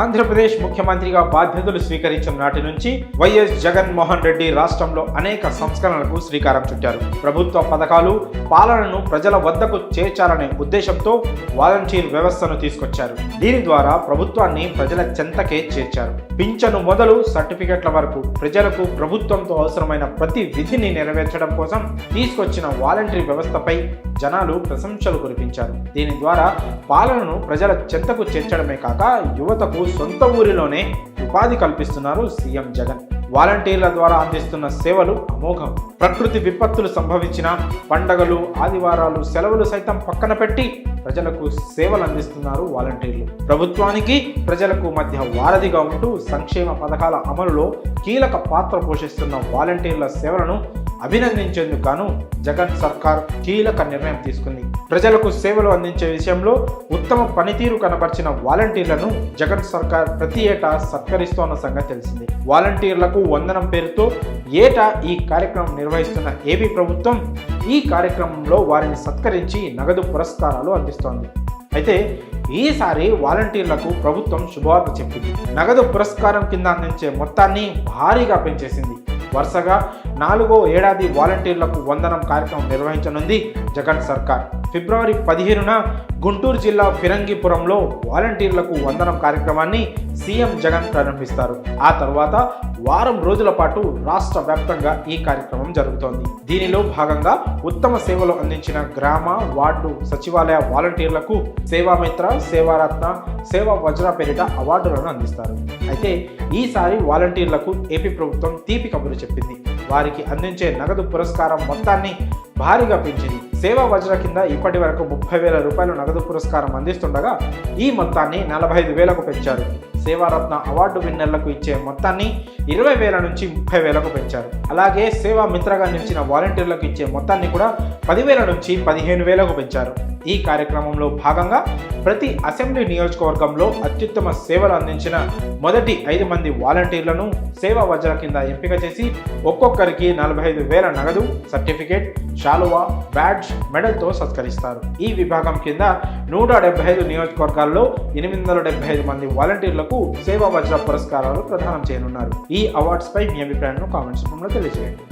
ఆంధ్రప్రదేశ్ ముఖ్యమంత్రిగా బాధ్యతలు స్వీకరించిన నాటి నుంచి వైఎస్ జగన్మోహన్ రెడ్డి రాష్ట్రంలో అనేక సంస్కరణలకు శ్రీకారం చుట్టారు. ప్రభుత్వ పథకాలు పాలనను ప్రజల వద్దకు చేర్చాలనే ఉద్దేశంతో వాలంటీర్ వ్యవస్థను తీసుకొచ్చారు. దీని ద్వారా ప్రభుత్వాన్ని ప్రజల చెంతకే చేర్చారు. పింఛను మొదలు సర్టిఫికెట్ల వరకు ప్రజలకు ప్రభుత్వంతో అవసరమైన ప్రతి విధిని నెరవేర్చడం కోసం తీసుకొచ్చిన వాలంటరీ వ్యవస్థపై జనాలు ప్రశంసలు కురిపించారు. దీని ద్వారా పాలనను ప్రజల చెంతకు చేర్చడమే కాక యువతకు సొంత ఊరిలోనే ఉపాధి కల్పిస్తున్నారు సీఎం జగన్. వాలంటీర్ల ద్వారా అందిస్తున్న సేవలు అమోఘం. ప్రకృతి విపత్తులు సంభవించిన పండగలు ఆదివారాలు సెలవులు సైతం పక్కన పెట్టి ప్రజలకు సేవలు అందిస్తున్నారు వాలంటీర్లు. ప్రభుత్వానికి ప్రజలకు మధ్య వారధిగా ఉంటూ సంక్షేమ పథకాల అమలులో కీలక పాత్ర పోషిస్తున్న వాలంటీర్ల సేవలను అభినందించేందుకు గాను జగన్ సర్కార్ కీలక నిర్ణయం తీసుకుంది. ప్రజలకు సేవలు అందించే విషయంలో ఉత్తమ పనితీరు కనబర్చిన వాలంటీర్లను జగన్ సర్కార్ ప్రతి ఏటా సత్కరిస్తోన్న సంగతి తెలిసింది. వాలంటీర్లకు వందనం పేరుతో ఏటా ఈ కార్యక్రమం నిర్వహిస్తున్న ఏపీ ప్రభుత్వం ఈ కార్యక్రమంలో వారిని సత్కరించి నగదు పురస్కారాలు అందిస్తోంది. అయితే ఈసారి వాలంటీర్లకు ప్రభుత్వం శుభవార్త చెప్పింది. నగదు పురస్కారం కింద అందించే మొత్తాన్ని భారీగా పెంచేసింది. వరుసగా నాలుగో ఏడాది వాలంటీర్లకు వందనం కార్యక్రమం నిర్వహించనుంది జగన్ సర్కార్. ఫిబ్రవరి పదిహేనున గుంటూరు జిల్లా ఫిరంగిపురంలో వాలంటీర్లకు వందనం కార్యక్రమాన్ని సీఎం జగన్ ప్రారంభిస్తారు. ఆ తర్వాత వారం రోజుల పాటు రాష్ట్ర వ్యాప్తంగా ఈ కార్యక్రమం జరుగుతోంది. దీనిలో భాగంగా ఉత్తమ సేవలు అందించిన గ్రామ వార్డు సచివాలయ వాలంటీర్లకు సేవామిత్ర సేవారత్న సేవా వజ్ర పేరిట అవార్డులను అందిస్తారు. అయితే ఈసారి వాలంటీర్లకు ఏపీ ప్రభుత్వం తీపి కబురు చెప్పింది. వారికి అందించే నగదు పురస్కారం మొత్తాన్ని భారీగా పెంచింది. సేవా వజ్ర కింద ఇప్పటి వరకు ముప్పై వేల రూపాయలు నగదు పురస్కారం అందిస్తుండగా ఈ మొత్తాన్ని నలభై ఐదు వేలకు పెంచారు. సేవారత్న అవార్డు విన్నర్లకు ఇచ్చే మొత్తాన్ని ఇరవై వేల నుంచి ముప్పై వేలకు పెంచారు. అలాగే సేవా మిత్రగా నిలిచిన వాలంటీర్లకు ఇచ్చే మొత్తాన్ని కూడా పదివేల నుంచి పదిహేను వేలకు పెంచారు. ఈ కార్యక్రమంలో భాగంగా ప్రతి అసెంబ్లీ నియోజకవర్గంలో అత్యుత్తమ సేవలు అందించిన మొదటి ఐదు మంది వాలంటీర్లను సేవా వజ్ర కింద ఎంపిక చేసి ఒక్కొక్కరికి నలభై ఐదు వేల నగదు సర్టిఫికేట్ శాలువా బ్యాడ్జ్ మెడల్తో సత్కరిస్తారు. ఈ విభాగం కింద నూట డెబ్బై ఐదు నియోజకవర్గాల్లో ఎనిమిది వందల డెబ్బై ఐదు మంది వాలంటీర్లకు సేవా వజ్ర పురస్కారాలు ప్రదానం చేయనున్నారు. ఈ అవార్డ్స్ పై మీ అభిప్రాయాలను కామెంట్స్ రూపంలో తెలియజేయండి.